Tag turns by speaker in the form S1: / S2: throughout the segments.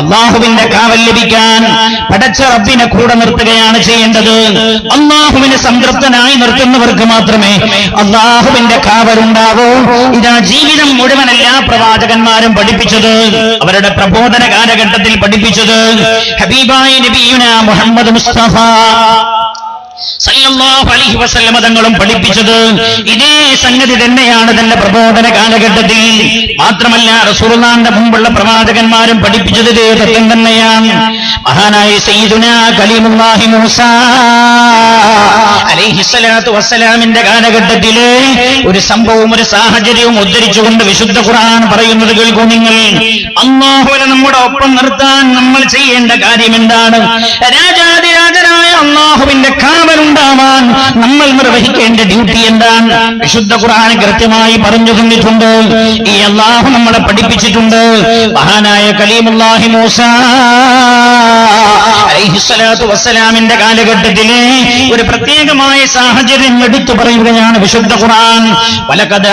S1: അള്ളാഹുവിന്റെ കാവൽ ലഭിക്കാൻ പടച്ച റബ്ബിനെ കൂടെ നിർത്തുകയാണ് ചെയ്യേണ്ടത്. അള്ളാഹുവിനെ സംതൃപ്തനായി നിർത്തുന്നവർക്ക് മാത്രമേ അള്ളാഹുവിന്റെ കാവലുണ്ടാവൂ ഇതാ ജീവിതം മുഴുവൻ എല്ലാ പ്രവാചകന്മാരും പഠിപ്പിച്ചത്. അവരുടെ പ്രബോധന കാലഘട്ടത്തിൽ പഠിപ്പിച്ചത്. ഹബീബായ നബിയുന മുഹമ്മദ് മുസ്തഫ. അലൈഹി വസല്ലമ തങ്ങളും പഠിപ്പിച്ചത് ഇതേ സംഗതി തന്നെയാണ് തന്റെ പ്രബോധന കാലഘട്ടത്തിൽ. മാത്രമല്ല റസൂർനാന്റെ മുമ്പുള്ള പ്രവാചകന്മാരും പഠിപ്പിച്ചത് ഇതേ തത്വം തന്നെയാണ്. മഹാനായ സയ്യിദുന കലീമുല്ലാഹി മൂസ കാലഘട്ടത്തിൽ ഒരു സംഭവവും ഒരു സാഹചര്യവും ഉദ്ധരിച്ചുകൊണ്ട് വിശുദ്ധ ഖുർആൻ പറയുന്നത് കേൾക്കൂ നിങ്ങൾ. അള്ളാഹുവിനെ നമ്മുടെ ഒപ്പം നിർത്താൻ നമ്മൾ ചെയ്യേണ്ട കാര്യം എന്താണ്? രാജാതിരാജനായ അള്ളാഹുവിന്റെ കാവലുണ്ടാവാൻ നമ്മൾ നിർവഹിക്കേണ്ട ഡ്യൂട്ടി എന്താണ്? വിശുദ്ധ ഖുർആൻ കൃത്യമായി പറഞ്ഞു തന്നിട്ടുണ്ട്. ഈ അള്ളാഹു നമ്മളെ പഠിപ്പിച്ചിട്ടുണ്ട്. മഹാനായ കലീമുല്ലാഹി മൂസ വസ്സലാമിന്റെ കാലഘട്ടത്തിലെ ഒരു പ്രത്യേകമായ സാഹചര്യം എടുത്തു പറയുകയാണ് വിശുദ്ധ ഖുർആൻ. വലഖദ്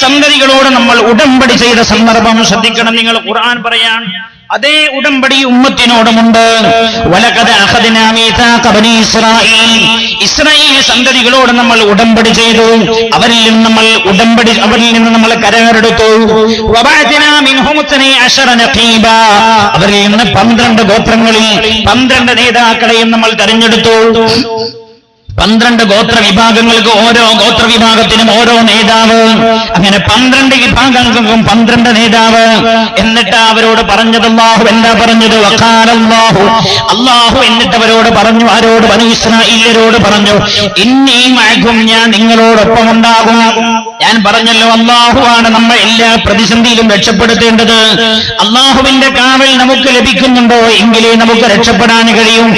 S1: സന്തതികളോട് നമ്മൾ ഉടമ്പടി ചെയ്ത സന്ദർഭം ശ്രദ്ധിക്കണം. നിങ്ങൾ ഖുർആൻ പറയാൻ. അതേ ഉടമ്പടി ഉമ്മത്തിനോടുമുണ്ട്. ഇസ്രായേൽ സന്തതികളോട് നമ്മൾ ഉടമ്പടി ചെയ്തു. അവരിൽ നിന്ന് നമ്മൾ ഉടമ്പടി അവരിൽ നിന്ന് നമ്മൾ കരാറെടുത്തു. അവരിൽ നിന്ന് പന്ത്രണ്ട് ഗോത്രങ്ങളിൽ പന്ത്രണ്ട് നേതാക്കളെയും നമ്മൾ തെരഞ്ഞെടുത്തു. പന്ത്രണ്ട് ഗോത്ര വിഭാഗങ്ങൾക്ക് ഓരോ ഗോത്ര വിഭാഗത്തിനും ഓരോ നേതാവ്. അങ്ങനെ പന്ത്രണ്ട് വിഭാഗങ്ങൾക്കും പന്ത്രണ്ട് നേതാവ്. എന്നിട്ട് അവരോട് പറഞ്ഞത് അള്ളാഹു എന്താ പറഞ്ഞത്? വക്കാലല്ലാഹു അള്ളാഹു എന്നിട്ട് അവരോട് പറഞ്ഞു ആരോട്? ബനു പറഞ്ഞു ഇന്നീം മഴകും ഞാൻ നിങ്ങളോടൊപ്പം ഉണ്ടാകും. ഞാൻ പറഞ്ഞല്ലോ അള്ളാഹുവാണ് നമ്മൾ എല്ലാ പ്രതിസന്ധിയിലും രക്ഷപ്പെടുത്തേണ്ടത്. അള്ളാഹുവിന്റെ കാവൽ നമുക്ക് ലഭിക്കുന്നുണ്ടോ? എങ്കിലേ നമുക്ക് രക്ഷപ്പെടാൻ കഴിയും.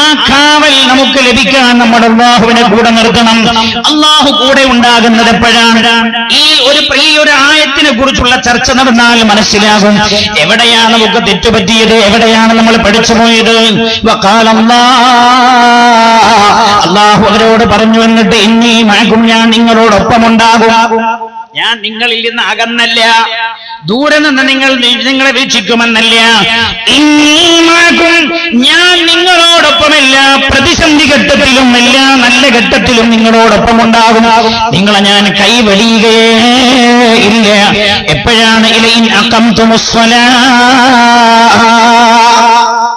S1: ആ കാവൽ നമുക്ക് ലഭിക്കാൻ നമ്മുടെ അള്ളാഹുവിനെ കൂടെ നിർത്തണം. അള്ളാഹു കൂടെ ഉണ്ടാകുന്നത് എപ്പോഴാണ്? ഈ ഒരു ഈ ഒരു ആയത്തിനെ കുറിച്ചുള്ള ചർച്ച നടന്നാൽ മനസ്സിലാകും. എവിടെയാണ് നമുക്ക് തെറ്റുപറ്റിയത്? എവിടെയാണ് നമ്മൾ പഠിച്ചു പോയത്? അള്ളാഹു അവരോട് പറഞ്ഞു എന്നിട്ട് ഇനി മഴക്കും ഞാൻ നിങ്ങളോടൊപ്പം ഉണ്ടാകും ഞാൻ നിങ്ങളിൽ നിന്ന് അകന്നല്ല. ദൂരെ നിന്ന് നിങ്ങൾ നിങ്ങളെ വീക്ഷിക്കുമെന്നല്ല. ഞാൻ നിങ്ങളോടൊപ്പമല്ല. ഘട്ടത്തിലും എല്ലാ നല്ല ഘട്ടത്തിലും നിങ്ങളോടൊപ്പം ഉണ്ടാകും. നിങ്ങളെ ഞാൻ കൈവലിയുകയേ ഇല്ല എപ്പോഴാണ് ഇലയിൻ അക്കം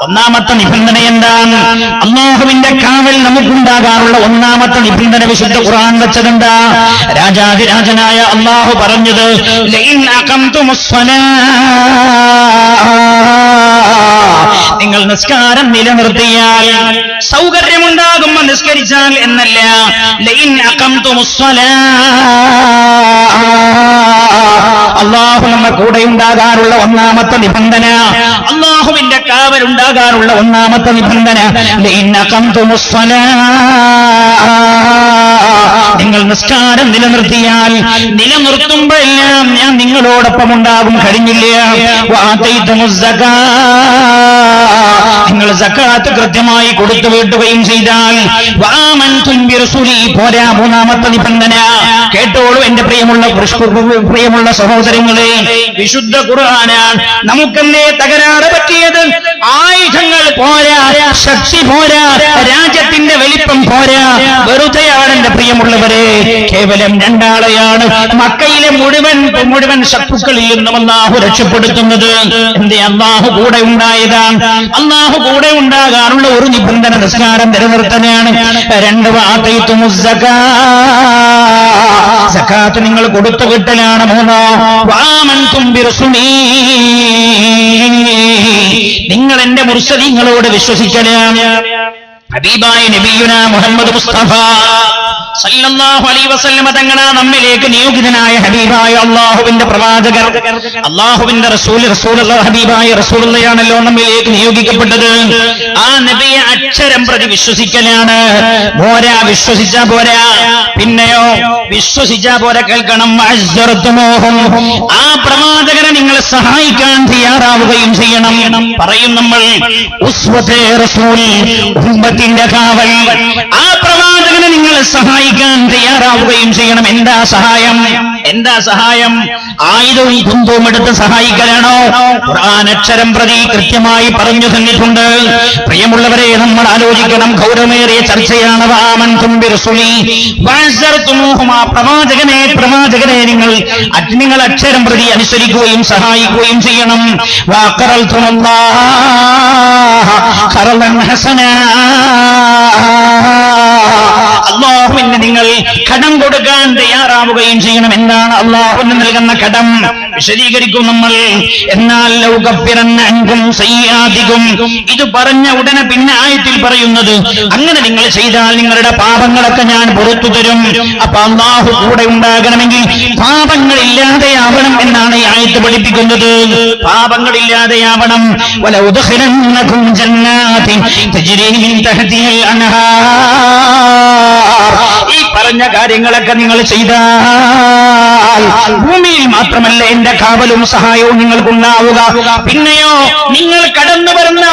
S1: ഒന്നാമത്തെ നിബന്ധന എന്താണ്? അള്ളാഹുവിന്റെ കാവൽ നമുക്കുണ്ടാകാറുള്ള ഒന്നാമത്തെ നിബന്ധന വിശുദ്ധ ഖുർആൻ വെച്ചതെന്താ? രാജാതിരാജനായ അള്ളാഹു പറഞ്ഞത് ലൈൻ അഖംതുമുസ്സലാ. നിസ്കാരം നിലനിർത്തിയാൽ സൗകര്യമുണ്ടാകുമ്പോൾ നിസ്കരിച്ചാൽ എന്നല്ല ലൈൻ. അള്ളാഹു നമ്മെ കൂടെ ഉണ്ടാകാറുള്ള ഒന്നാമത്തെ നിബന്ധന അള്ളാഹുവിന്റെ കാവൽ ഉണ്ടാകാറുള്ള ഒന്നാമത്തെ നിബന്ധന. നിങ്ങൾ നിസ്കാരം നിലനിർത്തിയാൽ നിലനിർത്തുമ്പോഴെല്ലാം ഞാൻ നിങ്ങളോടൊപ്പം ഉണ്ടാകും കഴിഞ്ഞില്ല. നിങ്ങൾ സക്കാത്ത് കൃത്യമായി കൊടുത്തു വീട്ടുകയും ചെയ്താൽ വാമൻ ബിറസൂലി പോരാ മൂന്നാമത്തെ നിബന്ധന. കേട്ടോളൂ എന്റെ പ്രിയമുള്ള പ്രിയമുള്ള സഹോദരങ്ങളെ. വിശുദ്ധ ഖുർആനാണ് നമുക്കല്ലേ തകരാറ് പറ്റിയത്. ആയുധങ്ങൾ പോരാ ശക്തി പോരാ രാജ്യത്തിന്റെ വലിപ്പം പോരാ. വെറുതെയാണ് എന്റെ പ്രിയമുള്ളവരെ. കേവലം രണ്ടാളെയാണ് മക്കയിലെ മുഴുവൻ മുഴുവൻ ശത്രുക്കളിൽ നിന്നും അള്ളാഹു രക്ഷപ്പെടുത്തുന്നത്. എന്റെ അള്ളാഹു കൂടെ ഉണ്ടായതാണ്. അള്ളാഹു കൂടെ ഉണ്ടാകാനുള്ള ഒരു നിബന്ധന നിസ്കാരം നിലനിർത്തനാണ് രണ്ട് വാത്തയിത്തു സക്കാത്ത് നിങ്ങൾ കൊടുത്തു കിട്ടലാണ് മൂന്നോ വാമൻ ബിറസുലീ. നിങ്ങൾ എന്റെ മുർഷദീങ്ങളോട് വിശ്വസിക്കലാണ്. ഹബീബായ നബിയുന മുഹമ്മദ് മുസ്തഫ. തങ്ങളാ നമ്മിലേക്ക് നിയോഗിതനായ ഹബീബായ അള്ളാഹുവിന്റെ പ്രവാചകർ. അള്ളാഹുവിന്റെ റസൂൽ റസൂൽ ഹബീബായ റസൂലയാണല്ലോ നമ്മിലേക്ക് നിയോഗിക്കപ്പെട്ടത്. ആ നബിയെ അക്ഷരം പ്രതി വിശ്വസിക്കലാണ്. പോരാ വിശ്വസിച്ചാ പോരാ. പിന്നെയോ വിശ്വസിച്ച പോരെ കേൾക്കണം. ആ പ്രവാചകനെ നിങ്ങൾ സഹായിക്കാൻ തയ്യാറാവുകയും ചെയ്യണം. പറയും നമ്മൾ ഉസ്വത്തെ റസൂൽ കാവൽ. ആ സഹായിക്കാൻ തയ്യാറാവുകയും ചെയ്യണം. എന്താ സഹായം? എന്താ സഹായം? ആയുധവും കുന്തവും എടുത്ത് സഹായിക്കലാണോ? ഖുർആൻ അക്ഷരം പ്രതി കൃത്യമായി പറഞ്ഞു തന്നിട്ടുണ്ട്. പ്രിയമുള്ളവരെ നമ്മൾ ആലോചിക്കണം. ഗൗരവമേറിയ ചർച്ചയാണ്. പ്രവാചകനെ പ്രവാചകനെ നിങ്ങൾ നിങ്ങൾ അക്ഷരം പ്രതി അനുസരിക്കുകയും സഹായിക്കുകയും ചെയ്യണം. വാക്കറൽ ഹസനാ. തയ്യാറാവുകയും ചെയ്യണം എന്നാണ് അള്ളാഹുവിന് നൽകുന്ന കടം. വിശദീകരിക്കും നമ്മൾ. എന്നാൽ ലൗകപ്പിറന്നും അൻകും സയ്യാദികും. ഇത് പറഞ്ഞ ഉടനെ പിന്നെ ആയത്തിൽ പറയുന്നത് അങ്ങനെ നിങ്ങൾ ചെയ്താൽ നിങ്ങളുടെ പാപങ്ങളൊക്കെ ഞാൻ പുറത്തു തരും. അപ്പൊ അള്ളാഹു കൂടെ ഉണ്ടാകണമെങ്കിൽ പാപങ്ങളില്ലാതെയാവണം എന്നാണ് ഈ ആയത്ത് പഠിപ്പിക്കുന്നത്. പാപങ്ങളില്ലാതെയാവണം. വല പറഞ്ഞ കാര്യങ്ങളൊക്കെ നിങ്ങൾ ചെയ്താൽ ഭൂമിയിൽ മാത്രമല്ല എന്റെ കാവലും സഹായവും നിങ്ങൾക്കുണ്ടാവുക. പിന്നെയോ നിങ്ങൾ കടന്നു വരുന്ന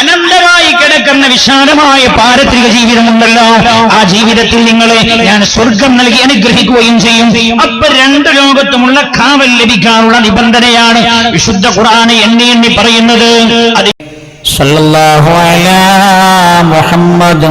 S1: അനന്തമായി കിടക്കുന്ന വിശാലമായ പാരത്രിക ജീവിതമുണ്ടല്ലോ. ആ ജീവിതത്തിൽ നിങ്ങളെ ഞാൻ സ്വർഗം നൽകി അനുഗ്രഹിക്കുകയും ചെയ്യും. അപ്പൊ രണ്ട് ലോകത്തുമുള്ള കാവൽ ലഭിക്കാനുള്ള നിബന്ധനയാണ് വിശുദ്ധ ഖുറാന് എണ്ണി എണ്ണി പറയുന്നത്. അത്
S2: മുഹമ്മദ്